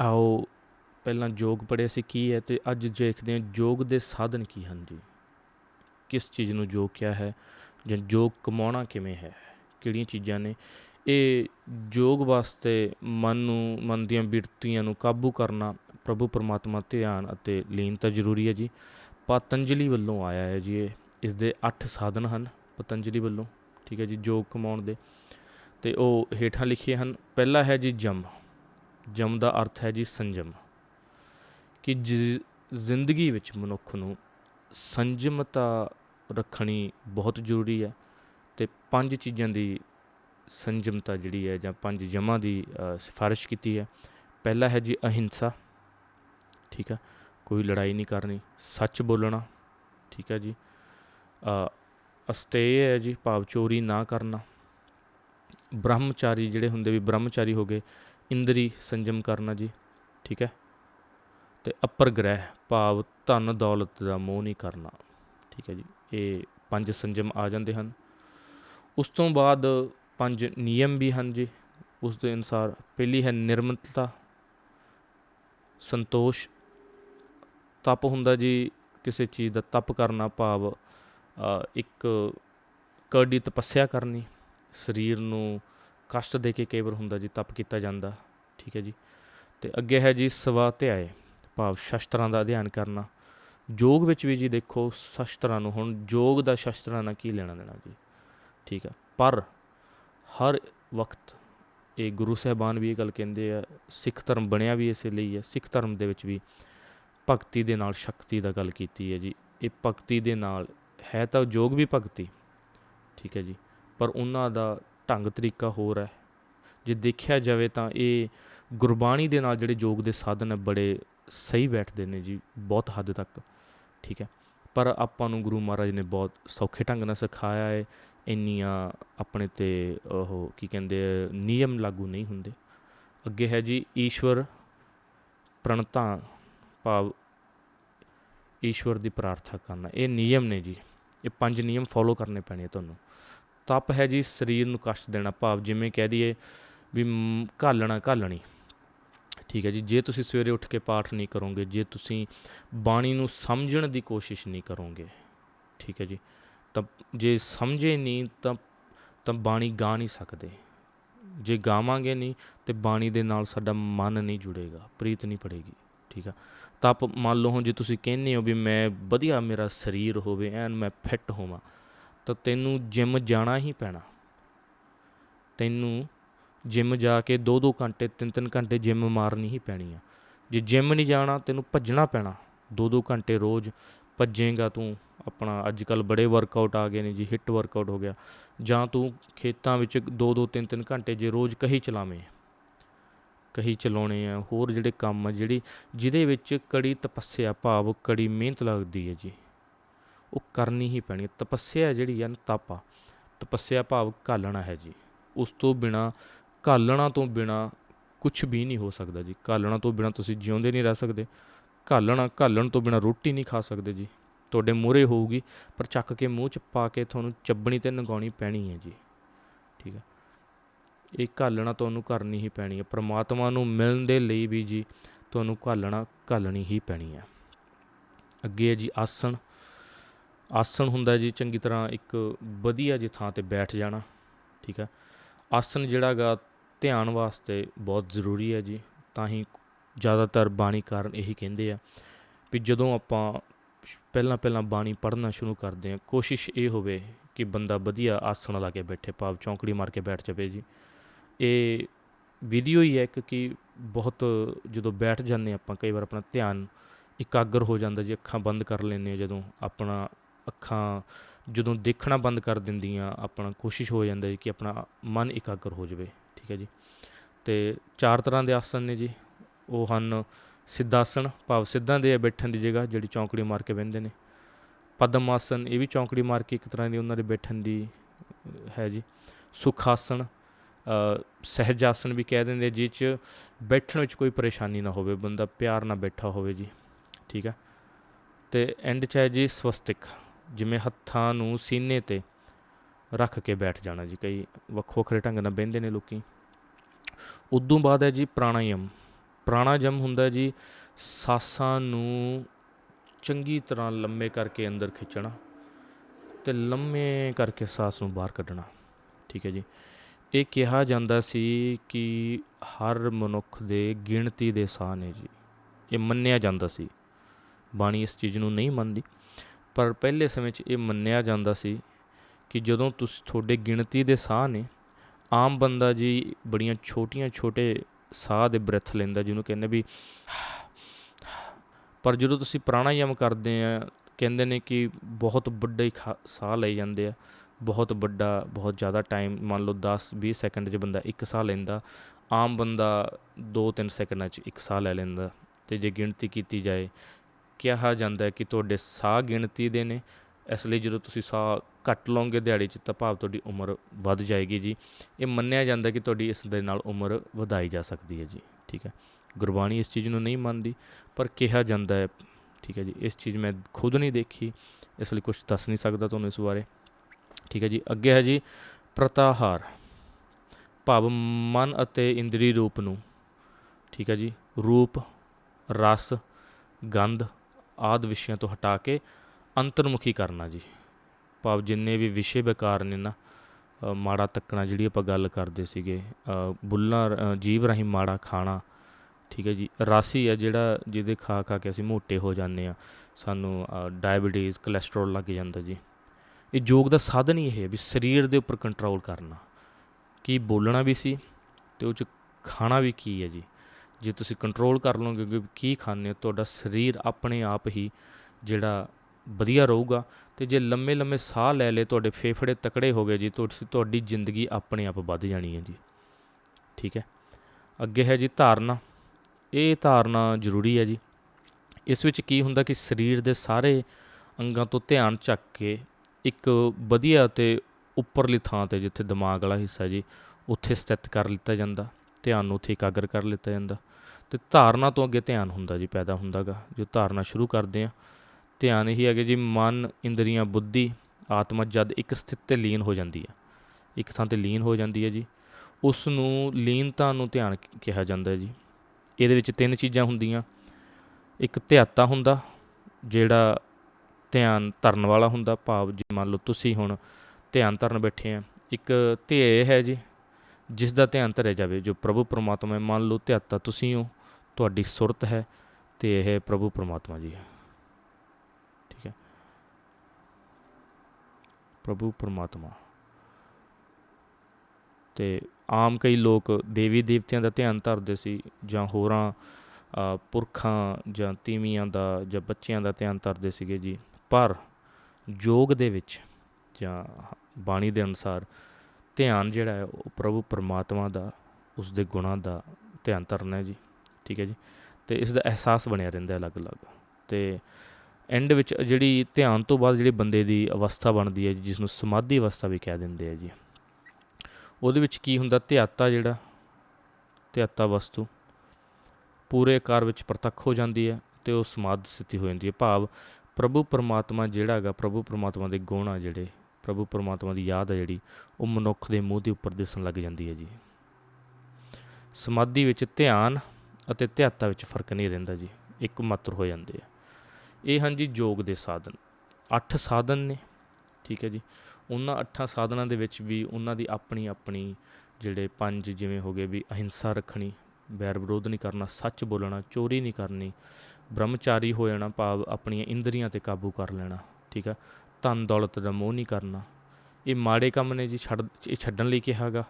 ਆਓ, ਪਹਿਲਾਂ ਯੋਗ ਪੜ੍ਹਿਆ ਸੀ ਕੀ ਹੈ ਤੇ ਅੱਜ ਦੇਖਦੇ ਹਾਂ ਯੋਗ ਦੇ ਸਾਧਨ ਕੀ ਹਨ ਜੀ। ਕਿਸ ਚੀਜ਼ ਨੂੰ ਯੋਗ ਕਿਹਾ ਹੈ ਜਾਂ ਯੋਗ ਕਮਾਉਣਾ ਕਿਵੇਂ ਹੈ? ਕਿਹੜੀਆਂ ਚੀਜ਼ਾਂ ਨੇ? ਇਹ ਯੋਗ ਵਾਸਤੇ ਮਨ ਨੂੰ, ਮਨ ਦੀਆਂ ਬਿਰਤੀਆਂ ਨੂੰ ਕਾਬੂ ਕਰਨਾ ਪ੍ਰਭੂ ਪਰਮਾਤਮਾ ਧਿਆਨ ਅਤੇ ਲੀਨਤਾ ਜ਼ਰੂਰੀ ਹੈ ਜੀ। ਪਤੰਜਲੀ ਵੱਲੋਂ ਆਇਆ ਹੈ ਜੀ ਇਹ। ਇਸ ਦੇ 8 ਸਾਧਨ ਹਨ ਪਤੰਜਲੀ ਵੱਲੋਂ। ਠੀਕ ਹੈ ਜੀ ਯੋਗ ਕਮਾਉਣ ਦੇ। ਤੇ ਉਹ ਹੇਠਾਂ ਲਿਖੇ ਹਨ। ਪਹਿਲਾ ਹੈ ਜੀ ਜਮ। ਜਮ ਦਾ ਅਰਥ ਹੈ ਜੀ ਸੰਜਮ। ਕਿ ਜ- ਜ਼ਿੰਦਗੀ ਵਿੱਚ ਮਨੁੱਖ ਨੂੰ ਸੰਜਮਤਾ ਰੱਖਣੀ ਬਹੁਤ ਜ਼ਰੂਰੀ ਹੈ ਤੇ ਪੰਜ ਚੀਜ਼ਾਂ ਦੀ ਸੰਜਮਤਾ ਜਿਹੜੀ ਹੈ ਜਾਂ ਪੰਜ ਜਮਾਂ ਦੀ ਅ, ਸਿਫਾਰਿਸ਼ ਕੀਤੀ ਹੈ। ਪਹਿਲਾ ਹੈ ਜੀ ਅਹਿੰਸਾ ਠੀਕ ਹੈ? ਕੋਈ ਲੜਾਈ ਨਹੀਂ ਕਰਨੀ ਸੱਚ ਬੋਲਣਾ ਠੀਕ ਹੈ ਜੀ? ਅ, ਹੈ ਜੀ ਭਾਵ ਚੋਰੀ ਨਾ ਕਰਨਾ। ਬ੍ਰਹਮਚਾਰੀ ਜਿਹੜੇ ਹੁੰਦੇ ਵੀ ਬ੍ਰਹਮਚਾਰੀ ਹੋ ਗਏ ਇੰਦਰੀ ਸੰਜਮ ਕਰਨਾ ਜੀ, ਠੀਕ ਹੈ? ਤੇ ਅਪਰ ਗ੍ਰਹਿ, ਭਾਵ ਧਨ ਦੌਲਤ ਦਾ ਮੋਹ ਨਹੀਂ ਕਰਨਾ, ਠੀਕ ਹੈ ਜੀ। ਇਹ ਪੰਜ ਸੰਜਮ ਆ ਜਾਂਦੇ ਹਨ। ਉਸ ਤੋਂ ਬਾਅਦ ਪੰਜ ਨਿਯਮ ਵੀ ਹਨ ਜੀ। ਉਸ ਦੇ ਅਨੁਸਾਰ ਪਹਿਲੀ ਹੈ ਨਿਰਮਲਤਾ ਸੰਤੋਸ਼। ਤਪ ਹੁੰਦਾ ਜੀ, ਕਿਸੇ ਚੀਜ਼ ਦਾ ਤਪ ਕਰਨਾ, ਭਾਵ ਇੱਕ ਕੜੀ ਤਪੱਸਿਆ ਕਰਨੀ, ਸਰੀਰ ਨੂੰ ਕਸ਼ਟ ਦੇ ਕੇ ਕਈ ਵਾਰ ਹੁੰਦਾ ਜੀ, ਤਪ ਕੀਤਾ ਜਾਂਦਾ, ਠੀਕ ਹੈ ਜੀ। ਤੇ ਅੱਗੇ ਹੈ ਜੀ ਸਵਾ ਧਿਆਏ ਭਾਵ ਸ਼ਸਤਰਾਂ ਦਾ ਅਧਿਐਨ ਕਰਨਾ। ਯੋਗ ਵਿੱਚ ਵੀ ਜੀ ਦੇਖੋ ਸ਼ਸਤਰਾਂ ਨੂੰ, ਹੁਣ ਯੋਗ ਦਾ ਸ਼ਸਤਰਾਂ ਨਾਲ ਕੀ ਲੈਣਾ ਦੇਣਾ ਜੀ, ਠੀਕ ਆ। ਪਰ ਹਰ ਵਕਤ ਇਹ ਗੁਰੂ ਸਾਹਿਬਾਨ ਵੀ ਇਹ ਗੱਲ ਕਹਿੰਦੇ ਆ, ਸਿੱਖ ਧਰਮ ਬਣਿਆ ਵੀ ਇਸੇ ਲਈ ਹੈ ਸਿੱਖ ਧਰਮ ਦੇ ਵਿੱਚ ਵੀ ਭਗਤੀ ਦੇ ਨਾਲ ਸ਼ਕਤੀ ਦਾ ਗੱਲ ਕੀਤੀ ਹੈ ਜੀ। ਇਹ ਭਗਤੀ ਦੇ ਨਾਲ ਹੈ ਤਾਂ ਯੋਗ ਵੀ ਭਗਤੀ, ਠੀਕ ਹੈ ਜੀ। ਪਰ ਉਹਨਾਂ ਦਾ ਢੰਗ ਤਰੀਕਾ ਹੋਰ ਹੈ। ਜੇ ਦੇਖਿਆ ਜਾਵੇ ਤਾਂ ਇਹ ਗੁਰਬਾਣੀ ਦੇ ਨਾਲ ਜਿਹੜੇ ਯੋਗ ਦੇ ਸਾਧਨ ਹੈ, ਬੜੇ ਸਹੀ ਬੈਠਦੇ ਨੇ ਜੀ, ਬਹੁਤ ਹੱਦ ਤੱਕ, ਠੀਕ ਹੈ। ਪਰ ਆਪਾਂ ਨੂੰ ਗੁਰੂ ਮਹਾਰਾਜ ਨੇ ਬਹੁਤ ਸੌਖੇ ਢੰਗ ਨਾਲ ਸਿਖਾਇਆ ਹੈ, ਇੰਨੀਆਂ ਆਪਣੇ ਤੇ ਉਹ ਕੀ ਕਹਿੰਦੇ ਨਿਯਮ ਲਾਗੂ ਨਹੀਂ ਹੁੰਦੇ। ਅੱਗੇ ਹੈ ਜੀ, ਈਸ਼ਵਰ ਪ੍ਰਣਤਾ ਭਾਵ ਈਸ਼ਵਰ ਦੀ ਪ੍ਰਾਰਥਨਾ ਕਰਨਾ, ਇਹ ਨਿਯਮ ਨੇ ਜੀ, ਇਹ ਪੰਜ ਨਿਯਮ ਫੋਲੋ ਕਰਨੇ ਪੈਣੇ ਆ ਤੁਹਾਨੂੰ। ਤਪ ਹੈ ਜੀ ਸਰੀਰ ਨੂੰ ਕਸ਼ਟ ਦੇਣਾ ਭਾਵ, ਜਿਵੇਂ ਕਹਿ ਦਈਏ ਵੀ ਘਾਲਣਾ, ਘਾਲਣੀ। ਠੀਕ ਹੈ ਜੀ, ਜੇ ਤੁਸੀਂ ਸਵੇਰੇ ਉੱਠ ਕੇ ਪਾਠ ਨਹੀਂ ਕਰੋਗੇ, ਜੇ ਤੁਸੀਂ ਬਾਣੀ ਨੂੰ ਸਮਝਣ ਦੀ ਕੋਸ਼ਿਸ਼ ਨਹੀਂ ਕਰੋਗੇ, ਠੀਕ ਹੈ ਜੀ, ਤਾਂ ਜੇ ਸਮਝੇ ਨਹੀਂ ਤਾਂ ਤਾਂ ਬਾਣੀ ਗਾ ਨਹੀਂ ਸਕਦੇ। ਜੇ ਗਾਵਾਂਗੇ ਨਹੀਂ ਤੇ ਬਾਣੀ ਦੇ ਨਾਲ ਸਾਡਾ ਮਨ ਨਹੀਂ ਜੁੜੇਗਾ, ਪ੍ਰੀਤ ਨਹੀਂ ਪੜੇਗੀ, ਠੀਕ ਆ। ਤਾਂ ਮੰਨ ਲਓ ਹੁਣ ਜੇ ਤੁਸੀਂ ਕਹਿੰਦੇ ਹੋ ਵੀ ਮੈਂ ਵਧੀਆ ਮੇਰਾ ਸਰੀਰ ਹੋਵੇ, ਐਨ ਮੈਂ ਫਿੱਟ ਹੋਵਾਂ ਤਾਂ ਤੈਨੂੰ ਜਿਮ ਜਾਣਾ ਹੀ ਪੈਣਾ। ਤੈਨੂੰ ਜਿਮ ਜਾ ਕੇ 2-2 ਘੰਟੇ 3-3 ਘੰਟੇ ਜਿਮ ਮਾਰਨੀ ਹੀ ਪੈਣੀ ਆ। ਜੇ ਜਿਮ ਨਹੀਂ ਜਾਣਾ, ਤੈਨੂੰ ਭੱਜਣਾ ਪੈਣਾ। 2-2 ਘੰਟੇ ਰੋਜ਼ ਭੱਜੇਗਾ ਤੂੰ। ਆਪਣਾ ਅੱਜ ਕੱਲ ਬੜੇ ਵਰਕਆਊਟ ਆ ਗਏ ਨੇ ਜੀ ਹਿੱਟ ਵਰਕਆਊਟ ਹੋ ਗਿਆ। ਜਾਂ ਤੂੰ ਖੇਤਾਂ ਵਿੱਚ 2-2 3-3 ਘੰਟੇ ਜੇ ਰੋਜ਼ ਕਹੀ ਚਲਾਵੇਂ। ਕਹੀ ਚਲਾਉਣੇ ਆ, ਹੋਰ ਜਿਹੜੇ ਕੰਮ ਆ, ਜਿਹੜੀ ਜਿਹਦੇ ਵਿੱਚ ਕੜੀ ਤਪੱਸਿਆ, ਭਾਵ ਕੜੀ ਮਿਹਨਤ ਲੱਗਦੀ ਹੈ ਜੀ। ਉਹ ਕਰਨੀ ਹੀ ਪੈਣੀ ਹੈ। ਤਪੱਸਿਆ ਜਿਹੜੀ ਹੈ ਨਾ ਤਪ ਤਪੱਸਿਆ ਭਾਵ ਘਾਲਣਾ ਹੈ ਜੀ। ਉਸ ਤੋਂ ਬਿਨਾ, ਘਾਲਣਾ ਤੋਂ ਬਿਨਾ ਕੁਝ ਵੀ ਨਹੀਂ ਹੋ ਸਕਦਾ ਜੀ। ਘਾਲਣਾ ਤੋਂ ਬਿਨਾ ਤੁਸੀਂ ਜਿਉਂਦੇ ਨਹੀਂ ਰਹਿ ਸਕਦੇ। ਘਾਲਣਾ, ਘਾਲਣ ਤੋਂ ਬਿਨਾ ਰੋਟੀ ਨਹੀਂ ਖਾ ਸਕਦੇ ਜੀ। ਤੁਹਾਡੇ ਮੂਹਰੇ ਹੋਊਗੀ, ਪਰ ਚੱਕ ਕੇ ਮੂੰਹ 'ਚ ਪਾ ਕੇ ਤੁਹਾਨੂੰ ਚੱਬਣੀ ਤੇ ਨਗਾਉਣੀ ਪੈਣੀ ਹੈ ਜੀ। ਠੀਕ ਹੈ ਇਹ ਘਾਲਣਾ ਤੁਹਾਨੂੰ ਕਰਨੀ ਹੀ ਪੈਣੀ ਹੈ। ਪ੍ਰਮਾਤਮਾ ਨੂੰ ਮਿਲਣ ਦੇ ਲਈ ਵੀ ਜੀ, ਤੁਹਾਨੂੰ ਘਾਲਣਾ, ਘਾਲਣੀ ਹੀ ਪੈਣੀ ਹੈ। ਅੱਗੇ ਹੈ ਜੀ ਆਸਣ। ਆਸਣ ਹੁੰਦਾ ਜੀ, ਚੰਗੀ ਤਰ੍ਹਾਂ ਇੱਕ ਵਧੀਆ ਜਿਹੀ ਥਾਂ ਤੇ ਬੈਠ ਜਾਣਾ, ਠੀਕ ਹੈ ਆਸਣ ਜਿਹੜਾ ਗਾ, ਧਿਆਨ ਵਾਸਤੇ ਬਹੁਤ ਜ਼ਰੂਰੀ ਹੈ ਜੀ, ਤਾਂ ਹੀ ਜ਼ਿਆਦਾਤਰ ਬਾਣੀ ਕਾਰਨ ਇਹੀ ਕਹਿੰਦੇ ਆ ਵੀ ਜਦੋਂ ਆਪਾਂ ਪਹਿਲਾਂ ਪਹਿਲਾਂ ਬਾਣੀ ਪੜ੍ਹਨਾ ਸ਼ੁਰੂ ਕਰਦੇ ਹਾਂ, ਕੋਸ਼ਿਸ਼ ਇਹ ਹੋਵੇ ਕਿ ਬੰਦਾ ਵਧੀਆ ਆਸਣ ਲਾ ਕੇ ਬੈਠੇ, ਭਾਵ ਚੌਂਕੜੀ ਮਾਰ ਕੇ ਬੈਠ ਜਾਵੇ ਜੀ। ਇਹ ਵੀਡੀਓ ਹੀ ਹੈ ਇੱਕ ਕਿ ਬਹੁਤ ਜਦੋਂ ਬੈਠ ਜਾਂਦੇ ਆਪਾਂ, ਕਈ ਵਾਰ ਆਪਣਾ ਧਿਆਨ ਇਕਾਗਰ ਹੋ ਜਾਂਦਾ ਜੀ, ਅੱਖਾਂ ਬੰਦ ਕਰ ਲੈਂਦੇ ਹਾਂ ਜਦੋਂ ਆਪਣਾ ਅੱਖਾਂ ਜਦੋਂ ਦੇਖਣਾ ਬੰਦ ਕਰ ਦਿੰਦੀਆਂ, ਆਪਣਾ ਕੋਸ਼ਿਸ਼ ਹੋ ਜਾਂਦਾ ਜੀ ਕਿ ਆਪਣਾ ਮਨ ਇਕਾਗਰ ਹੋ ਜਾਵੇ, ਠੀਕ ਹੈ ਜੀ। ਤੇ ਚਾਰ ਤਰ੍ਹਾਂ ਦੇ ਆਸਣ ਨੇ ਜੀ, ਉਹ ਹਨ ਸਿੱਧਾਸਣ, ਭਾਵ ਸਿੱਧਾਂ ਦੇ ਬੈਠਣ ਦੀ ਜਗ੍ਹਾ ਜਿਹੜੀ ਚੌਂਕੜੀ ਮਾਰ ਕੇ ਬਹਿੰਦੇ ਨੇ। ਪਦਮ ਆਸਣ ਇਹ ਵੀ ਚੌਂਕੜੀ ਮਾਰ ਕੇ ਇੱਕ ਤਰ੍ਹਾਂ ਦੀ ਉਹਨਾਂ ਦੇ ਬੈਠਣ ਦੀ ਹੈ ਜੀ। ਸੁਖਾਸਨ ਆਸਣ ਸਹਿਜ ਆਸਣ ਵੀ ਕਹਿ ਦਿੰਦੇ, ਜਿਹ 'ਚ ਬੈਠਣ ਵਿੱਚ ਕੋਈ ਪਰੇਸ਼ਾਨੀ ਨਾ ਹੋਵੇ, ਬੰਦਾ ਪਿਆਰ ਨਾਲ ਬੈਠਾ ਹੋਵੇ ਜੀ, ਠੀਕ ਹੈ। ਤੇ ਐਂਡ 'ਚ ਹੈ ਜੀ ਸਵਸਤਿਕ। ਜਿਵੇਂ ਹੱਥਾਂ ਨੂੰ ਸੀਨੇ ਤੇ ਰੱਖ ਕੇ ਬੈਠ ਜਾਣਾ ਜੀ, ਕਈ ਵੱਖੋ ਵੱਖਰੇ ਢੰਗ ਨਾਲ ਬਹਿੰਦੇ ਨੇ ਲੋਕੀ। ਉਦੋਂ ਬਾਅਦ ਹੈ ਜੀ ਪ੍ਰਾਣਾਯਾਮ। ਪ੍ਰਾਣਾਯਮ ਹੁੰਦਾ ਜੀ ਸਾਸਾਂ ਨੂੰ ਚੰਗੀ ਤਰ੍ਹਾਂ ਲੰਮੇ ਕਰਕੇ ਅੰਦਰ ਖਿੱਚਣਾ ਤੇ ਲੰਮੇ ਕਰਕੇ ਸਾਸ ਨੂੰ ਬਾਹਰ ਕੱਢਣਾ। ਠੀਕ ਹੈ ਜੀ। ਇਹ ਕਿਹਾ ਜਾਂਦਾ ਸੀ ਕਿ ਹਰ ਮਨੁੱਖ ਦੇ ਗਿਣਤੀ ਦੇ ਸਾਹ ਨੇ ਜੀ। ਇਹ ਮੰਨਿਆ ਜਾਂਦਾ ਸੀ। ਬਾਣੀ ਇਸ ਚੀਜ਼ ਨੂੰ ਨਹੀਂ ਮੰਨਦੀ। ਪਰ ਪਹਿਲੇ ਸਮੇਂ 'ਚ ਇਹ ਮੰਨਿਆ ਜਾਂਦਾ ਸੀ ਕਿ ਜਦੋਂ ਤੁਸੀਂ, ਤੁਹਾਡੇ ਗਿਣਤੀ ਦੇ ਸਾਹ ਨੇ, ਆਮ ਬੰਦਾ ਜੀ ਬੜੀਆਂ ਛੋਟੀਆਂ, ਛੋਟੇ ਸਾਹ ਦੇ ਬ੍ਰੈਥ ਲੈਂਦਾ, ਜਿਹਨੂੰ ਕਹਿੰਦੇ ਵੀ ਪਰ ਜਦੋਂ ਤੁਸੀਂ ਪ੍ਰਾਣਾਯਾਮ ਕਰਦੇ ਆ, ਕਹਿੰਦੇ ਨੇ ਕਿ ਬਹੁਤ ਵੱਡੇ ਖਾ- ਸਾਹ ਲਏ ਜਾਂਦੇ ਆ, ਬਹੁਤ ਵੱਡਾ, ਬਹੁਤ ਜ਼ਿਆਦਾ ਟਾਈਮ ਮੰਨ ਲਓ 10 20 ਸੈਕਿੰਡ 'ਚ ਬੰਦਾ ਇੱਕ ਸਾਹ ਲੈਂਦਾ, ਆਮ ਬੰਦਾ 2-3 ਸੈਕਿੰਡਾਂ 'ਚ ਇੱਕ ਸਾਹ ਲੈ ਲੈਂਦਾ ਤੇ ਜੇ ਗਿਣਤੀ ਕੀਤੀ ਜਾਏ ਕਿਹਾ ਜਾਂਦਾ ਹੈ ਕਿ ਤੁਹਾਡੇ ਸਾਹ ਗਿਣਤੀ ਦੇ ਨੇ। ਇਸ ਲਈ ਜਦੋਂ ਤੁਸੀਂ ਸਾਹ ਘੱਟ ਲਓਗੇ ਦਿਹਾੜੀ 'ਚ ਤਾਂ ਭਾਵ ਤੁਹਾਡੀ ਉਮਰ ਵੱਧ ਜਾਏਗੀ ਜੀ। ਇਹ ਮੰਨਿਆ ਜਾਂਦਾ ਕਿ ਤੁਹਾਡੀ ਇਸ ਦੇ ਨਾਲ ਉਮਰ ਵਧਾਈ ਜਾ ਸਕਦੀ ਹੈ ਜੀ। ਠੀਕ ਹੈ। ਗੁਰਬਾਣੀ ਇਸ ਚੀਜ਼ ਨੂੰ ਨਹੀਂ ਮੰਨਦੀ, ਪਰ ਕਿਹਾ ਜਾਂਦਾ ਹੈ। ਠੀਕ ਹੈ ਜੀ। ਇਸ ਚੀਜ਼ ਮੈਂ ਖੁਦ ਨਹੀਂ ਦੇਖੀ, ਇਸ ਲਈ ਕੁਝ ਦੱਸ ਨਹੀਂ ਸਕਦਾ ਤੁਹਾਨੂੰ ਇਸ ਬਾਰੇ। ਠੀਕ ਹੈ ਜੀ। ਅੱਗੇ ਹੈ ਜੀ, ਪ੍ਰਤਾਹਾਰ। ਭਾਵ ਮਨ ਅਤੇ ਇੰਦਰੀ ਰੂਪ ਨੂੰ। ਠੀਕ ਹੈ ਜੀ। ਰੂਪ, ਰਸ, ਗੰਧ ਆਦ ਵਿਸ਼ਿਆਂ ਤੋਂ ਹਟਾ ਕੇ ਅੰਤਰਮੁਖੀ ਕਰਨਾ ਜੀ। ਭਾਵ ਜਿੰਨੇ ਵੀ ਵਿਸ਼ੇ ਬੇਕਾਰ ਨੇ ਨਾ ਮਾੜਾ ਤੱਕਣਾ ਜਿਹੜੀ ਆਪਾਂ ਗੱਲ ਕਰਦੇ ਸੀਗੇ ਅ, ਬੁੱਲਾਂ ਜੀਵ ਰਾਹੀਂ ਮਾੜਾ ਖਾਣਾ ਠੀਕ ਹੈ ਜੀ ਰਾਸੀ ਹੈ ਜਿਹੜਾ ਜਿਹਦੇ ਖਾ ਖਾ ਕੇ ਅਸੀਂ ਮੋਟੇ ਹੋ ਜਾਂਦੇ ਆ ਸਾਨੂੰ ਡਾਇਬੀਟੀਜ਼ ਕੋਲੇਸਟ੍ਰੋਲ ਲੱਗ ਜਾਂਦਾ ਜੀ। ਇਹ ਯੋਗ ਦਾ ਸਾਧਨ ਹੀ ਇਹ ਹੈ ਵੀ ਸਰੀਰ ਦੇ ਉੱਪਰ ਕੰਟਰੋਲ ਕਰਨਾ। ਕੀ ਬੋਲਣਾ ਵੀ ਸੀ ਤੇ ਉਹ ਚ ਖਾਣਾ ਵੀ ਕੀ ਹੈ ਜੀ। ਜੇ ਤੁਸੀਂ ਕੰਟਰੋਲ ਕਰ ਲਓਗੇ ਕਿ ਕੀ ਖਾਂਦੇ ਹੋ, ਤੁਹਾਡਾ ਸਰੀਰ ਆਪਣੇ ਆਪ ਹੀ ਜਿਹੜਾ ਵਧੀਆ ਰਹੂਗਾ ਤੇ ਜੇ ਲੰਮੇ ਲੰਮੇ ਸਾਹ ਲੈ ਲੇ ਤੁਹਾਡੇ ਫੇਫੜੇ ਤਕੜੇ ਹੋ ਗਏ ਜੀ ਤੁਹਾਡੀ ਤੁਹਾਡੀ ਜ਼ਿੰਦਗੀ ਆਪਣੇ ਆਪ ਵੱਧ ਜਾਣੀ ਹੈ ਜੀ। ਠੀਕ ਹੈ? ਅੱਗੇ ਹੈ ਜੀ ਧਾਰਨਾ। ਇਹ ਧਾਰਨਾ ਜ਼ਰੂਰੀ ਹੈ ਜੀ। ਇਸ ਵਿੱਚ ਕੀ ਹੁੰਦਾ ਕਿ ਸਰੀਰ ਦੇ ਸਾਰੇ ਅੰਗਾਂ ਤੋਂ ਧਿਆਨ ਚੱਕ ਕੇ ਇੱਕ ਵਧੀਆ ਤੇ ਉੱਪਰਲੀ ਥਾਂ ਤੇ ਜਿੱਥੇ ਦਿਮਾਗ ਵਾਲਾ ਹਿੱਸਾ ਜੀ, ਉੱਥੇ ਸਥਿਤ ਕਰ ਲਿੱਤਾ ਜਾਂਦਾ, ਧਿਆਨ ਨੂੰ ਉੱਥੇ ਇਕਾਗਰ ਕਰ ਲਿੱਤਾ ਜਾਂਦਾ। ਤੇ ਧਾਰਨਾ ਤੋਂ ਅੱਗੇ ਧਿਆਨ ਹੁੰਦਾ ਜੀ ਪੈਦਾ ਹੁੰਦਾਗਾ, ਜੋ ਧਾਰਨਾ ਸ਼ੁਰੂ ਕਰਦੇ ਆ ਧਿਆਨ ਇਹੀ ਹੈਗੇ ਜੀ, ਮਨ, ਇੰਦਰੀਆਂ, ਬੁੱਧੀ, ਆਤਮਾ ਜਦ ਇੱਕ ਸਥਿਤ ਤੇ ਲੀਨ ਹੋ ਜਾਂਦੀ ਹੈ, ਇੱਕ ਥਾਂ ਤੇ ਲੀਨ ਹੋ ਜਾਂਦੀ ਹੈ ਜੀ ਉਸ ਨੂੰ ਲੀਨਤਾ ਨੂੰ ਧਿਆਨ ਕਿਹਾ ਜਾਂਦਾ ਹੈ ਜੀ। ਇਹਦੇ ਵਿੱਚ ਤਿੰਨ ਚੀਜ਼ਾਂ ਹੁੰਦੀਆਂ। ਇੱਕ ਧਿਆਤਾ ਹੁੰਦਾ, ਜਿਹੜਾ ਧਿਆਨ ਧਰਨ ਵਾਲਾ ਹੁੰਦਾ, ਭਾਵ ਜੇ ਮੰਨ ਲਓ ਤੁਸੀਂ ਹੁਣ ਧਿਆਨ ਧਰਨ ਬੈਠੇ ਆ, ਇੱਕ ਧਿਏ ਹੈ ਜੀ ਜਿਸ ਦਾ ਧਿਆਨ ਧਰਿਆ ਜਾਵੇ, ਜੋ ਪ੍ਰਭੂ ਪਰਮਾਤਮਾ ਹੈ, ਮੰਨ ਲਓ ਧਿਆਤਾ ਤੁਸੀਂ ਹੋ ਤੁਹਾਡੀ ਸੁਰਤ ਹੈ ਤੇ ਇਹ ਪ੍ਰਭੂ ਪਰਮਾਤਮਾ ਜੀ ਹੈ। ਠੀਕ ਹੈ? ਪ੍ਰਭੂ ਪਰਮਾਤਮਾ। ਤੇ ਆਮ ਕਈ ਲੋਕ ਦੇਵੀ ਦੇਵਤਿਆਂ ਦਾ ਧਿਆਨ ਧਰਦੇ ਸੀ ਜਾਂ ਹੋਰਾਂ ਪੁਰਖਾਂ ਜਾਂ ਤੀਵੀਆਂ ਦਾ ਜਾਂ ਬੱਚਿਆਂ ਦਾ ਧਿਆਨ ਧਰਦੇ ਸੀਗੇ ਜੀ। ਪਰ ਯੋਗ ਦੇ ਵਿੱਚ ਜਾਂ ਬਾਣੀ ਦੇ ਅਨੁਸਾਰ ਧਿਆਨ ਜਿਹੜਾ ਹੈ ਉਹ ਪ੍ਰਭੂ ਪਰਮਾਤਮਾ ਦਾ ਉਸ ਦੇ ਗੁਣਾਂ ਦਾ ਧਿਆਨ ਧਰਨਾ ਹੈ ਜੀ। ਠੀਕ ਹੈ ਜੀ ਤੇ ਇਸ ਦਾ ਅਹਿਸਾਸ ਬਣਿਆ ਰਹਿੰਦਾ ਅਲੱਗ-ਅਲੱਗ। ਤੇ ਐਂਡ ਵਿੱਚ ਜਿਹੜੀ ਧਿਆਨ ਤੋਂ ਬਾਅਦ ਜਿਹੜੀ ਬੰਦੇ ਦੀ ਅਵਸਥਾ ਬਣਦੀ ਹੈ ਜੀ, ਜਿਸ ਨੂੰ ਸਮਾਧੀ ਅਵਸਥਾ ਵੀ ਕਹਿ ਦਿੰਦੇ ਆ ਜੀ ਉਹਦੇ ਵਿੱਚ ਕੀ ਹੁੰਦਾ ਧਿਆਤਾ ਜਿਹੜਾ ਧਿਆਤਾ ਵਸਤੂ ਪੂਰੇ ਆਕਾਰ ਵਿੱਚ ਪ੍ਰਤੱਖ ਹੋ ਜਾਂਦੀ ਹੈ ਤੇ ਉਹ ਸਮਾਧ ਸਥਿਤੀ ਹੋ ਜਾਂਦੀ ਹੈ। ਭਾਵ ਪ੍ਰਭੂ ਪਰਮਾਤਮਾ ਜਿਹੜਾ ਹੈਗਾ ਪ੍ਰਭੂ ਪਰਮਾਤਮਾ ਦੇ ਗੁਣ ਆ ਜਿਹੜੇ ਪ੍ਰਭੂ ਪਰਮਾਤਮਾ ਦੀ ਯਾਦ ਆ ਜਿਹੜੀ ਉਹ ਮਨੁੱਖ ਦੇ ਮੂੰਹ ਦੇ ਉੱਪਰ ਦਿਸਣ ਲੱਗ ਜਾਂਦੀ ਹੈ ਜੀ। ਸਮਾਧੀ ਵਿੱਚ ਧਿਆਨ ਅਤੇ ਧਿਆਤਾ ਵਿੱਚ ਫ਼ਰਕ ਨਹੀਂ ਰਹਿੰਦਾ ਜੀ, ਇੱਕ ਮਾਤਰ ਹੋ ਜਾਂਦੇ ਆ। ਇਹ ਹਨ ਜੀ ਯੋਗ ਦੇ ਸਾਧਨ। ਅੱਠ ਸਾਧਨ ਨੇ, ਠੀਕ ਹੈ ਜੀ। ਉਹਨਾਂ ਅੱਠਾਂ ਸਾਧਨਾਂ ਦੇ ਵਿੱਚ ਵੀ ਉਹਨਾਂ ਦੀ ਆਪਣੀ ਆਪਣੀ ਜਿਹੜੇ ਪੰਜ ਜਿਵੇਂ ਹੋ ਗਏ ਵੀ ਅਹਿੰਸਾ ਰੱਖਣੀ, ਵੈਰ ਵਿਰੋਧ ਨਹੀਂ ਕਰਨਾ, ਸੱਚ ਬੋਲਣਾ, ਚੋਰੀ ਨਹੀਂ ਕਰਨੀ, ਬ੍ਰਹਮਚਾਰੀ ਹੋ ਜਾਣਾ ਭਾਵ ਆਪਣੀਆਂ ਇੰਦਰੀਆਂ ਤੇ ਕਾਬੂ ਕਰ ਲੈਣਾ, ਠੀਕ ਆ। ਧਨ ਦੌਲਤ ਦਾ ਮੋਹ ਨਹੀਂ ਕਰਨਾ। ਇਹ ਮਾੜੇ ਕੰਮ ਨੇ ਜੀ, ਛੱਡ, ਇਹ ਛੱਡਣ ਲਈ ਕਿਹਾਗਾ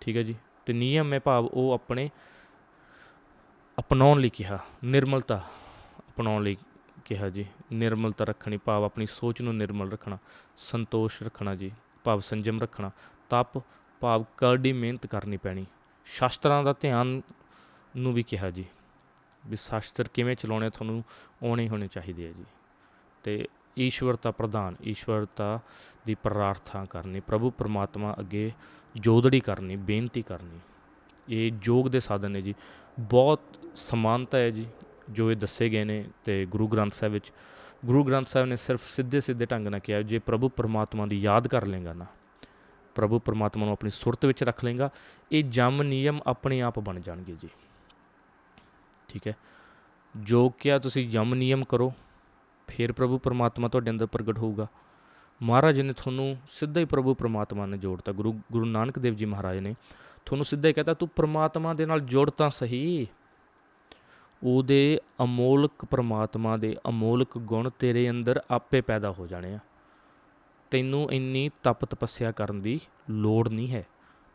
ਠੀਕ ਹੈ ਜੀ। ਤੇ ਨਿਯਮ ਹੈ ਭਾਵ ਉਹ ਆਪਣੇ ਅਪਣਾਉਣ ਲਈ ਕਿਹਾ, ਨਿਰਮਲਤਾ ਅਪਣਾਉਣ ਲਈ ਕਿਹਾ ਜੀ। ਨਿਰਮਲਤਾ ਰੱਖਣੀ, ਭਾਵ ਆਪਣੀ ਸੋਚ ਨੂੰ ਨਿਰਮਲ ਰੱਖਣਾ, ਸੰਤੋਸ਼ ਰੱਖਣਾ ਜੀ, ਭਾਵ ਸੰਜਮ ਰੱਖਣਾ, ਤਪ, ਭਾਵ ਕਰੜੀ ਮਿਹਨਤ ਕਰਨੀ ਪੈਣੀ। ਸ਼ਾਸਤਰਾਂ ਦਾ ਧਿਆਨ ਨੂੰ ਵੀ ਕਿਹਾ ਜੀ, ਵੀ ਸ਼ਾਸਤਰ ਕਿਵੇਂ ਚਲਾਉਣੇ ਤੁਹਾਨੂੰ ਆਉਣੇ ਹੋਣੇ ਚਾਹੀਦੇ ਆ ਜੀ। ਤੇ ਈਸ਼ਵਰਤਾ ਪ੍ਰਧਾਨ, ਈਸ਼ਵਰਤਾ ਦੀ ਪ੍ਰਾਰਥਨਾ ਕਰਨੀ, ਪ੍ਰਭੂ ਪਰਮਾਤਮਾ ਅੱਗੇ ਜੋਦੜੀ ਕਰਨੀ, ਬੇਨਤੀ ਕਰਨੀ, ਇਹ ਯੋਗ ਦੇ ਸਾਧਨ ਨੇ ਜੀ। ਬਹੁਤ ਸਮਾਨਤਾ ਹੈ ਜੀ, ਜੋ ਇਹ ਦੱਸੇ ਗਏ ਨੇ ਤੇ ਗੁਰੂ ਗ੍ਰੰਥ ਸਾਹਿਬ ਵਿੱਚ। ਗੁਰੂ ਗ੍ਰੰਥ ਸਾਹਿਬ ਨੇ ਸਿਰਫ ਸਿੱਧੇ ਸਿੱਧੇ ਢੰਗ ਨਾਲ ਕਿਹਾ, ਜੇ ਪ੍ਰਭੂ ਪਰਮਾਤਮਾ ਦੀ ਯਾਦ ਕਰ ਲੇਗਾ ਨਾ, ਪ੍ਰਭੂ ਪਰਮਾਤਮਾ ਨੂੰ ਆਪਣੀ ਸੁਰਤ ਵਿੱਚ ਰੱਖ ਲੇਗਾ ਇਹ ਜਮ ਨਿਯਮ ਆਪਣੇ ਆਪ ਬਣ ਜਾਣਗੇ ਜੀ। ਠੀਕ ਹੈ? ਜੋ ਕਿਹਾ ਤੁਸੀਂ ਯਮ ਨਿਯਮ ਕਰੋ, ਫਿਰ ਪ੍ਰਭੂ ਪਰਮਾਤਮਾ ਤੁਹਾਡੇ ਅੰਦਰ ਪ੍ਰਗਟ ਹੋਊਗਾ। ਮਹਾਰਾਜ ਨੇ ਤੁਹਾਨੂੰ ਸਿੱਧਾ ਹੀ ਪ੍ਰਭੂ ਪਰਮਾਤਮਾ ਨੇ ਜੋੜਤਾ। ਗੁਰੂ ਗੁਰੂ ਨਾਨਕ ਦੇਵ ਜੀ ਮਹਾਰਾਜ ਨੇ ਤੁਹਾਨੂੰ ਸਿੱਧੇ ਹੀ ਕਹਤਾ, ਤੂੰ ਪਰਮਾਤਮਾ ਦੇ ਨਾਲ ਜੁੜ ਤਾਂ ਸਹੀ। ਉਹਦੇ ਅਮੋਲਕ ਪਰਮਾਤਮਾ ਦੇ ਅਮੋਲਕ ਗੁਣ ਤੇਰੇ ਅੰਦਰ ਆਪੇ ਪੈਦਾ ਹੋ ਜਾਣੇ ਆ। ਤੈਨੂੰ ਇੰਨੀ ਤਪ ਤਪੱਸਿਆ ਕਰਨ ਦੀ ਲੋੜ ਨਹੀਂ ਹੈ।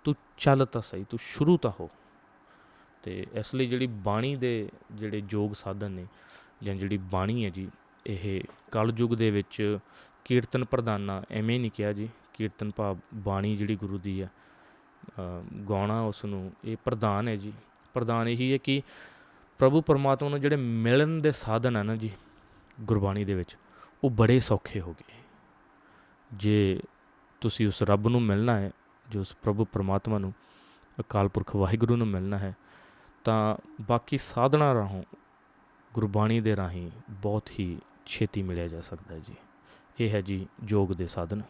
ਤੂੰ ਚੱਲ ਤਾਂ ਸਹੀ, ਤੂੰ ਸ਼ੁਰੂ ਤਾਂ ਹੋ। ਤੇ ਇਸ ਲਈ ਜਿਹੜੀ ਬਾਣੀ ਦੇ ਜਿਹੜੇ ਯੋਗ ਸਾਧਨ ਨੇ, ਜਾਂ ਜਿਹੜੀ ਬਾਣੀ ਹੈ ਜੀ, ਇਹ ਕਲਯੁਗ ਦੇ ਵਿੱਚ ਕੀਰਤਨ ਪ੍ਰਧਾਨਾ ਐਵੇਂ ਨਹੀਂ ਕਿਹਾ ਜੀ, ਕੀਰਤਨ ਭਾਵ ਬਾਣੀ ਜਿਹੜੀ ਗੁਰੂ ਦੀ ਹੈ ਗਾਉਣਾ ਉਸ ਨੂੰ ਇਹ ਪ੍ਰਧਾਨ ਹੈ ਜੀ। ਪ੍ਰਧਾਨ ਇਹੀ ਹੈ ਕਿ ਪ੍ਰਭੂ ਪਰਮਾਤਮਾ ਨੂੰ ਜਿਹੜੇ ਮਿਲਣ ਦੇ ਸਾਧਨ ਹਨ ਨਾ ਜੀ, ਗੁਰਬਾਣੀ ਦੇ ਵਿੱਚ, ਉਹ ਬੜੇ ਸੌਖੇ ਹੋ ਗਏ। ਜੇ ਤੁਸੀਂ ਉਸ ਰੱਬ ਨੂੰ ਮਿਲਣਾ ਹੈ, ਜੋ ਉਸ ਪ੍ਰਭੂ ਪਰਮਾਤਮਾ ਨੂੰ, ਅਕਾਲ ਪੁਰਖ ਵਾਹਿਗੁਰੂ ਨੂੰ ਮਿਲਣਾ ਹੈ, ਤਾਂ ਬਾਕੀ ਸਾਧਨਾ ਰਾਹੋਂ ਗੁਰਬਾਣੀ ਦੇ ਰਾਹੀਂ ਬਹੁਤ ਹੀ ਛੇਤੀ ਮਿਲਿਆ ਜਾ ਸਕਦਾ ਹੈ ਜੀ। ਇਹ ਹੈ ਜੀ ਯੋਗ ਦੇ ਸਾਧਨ।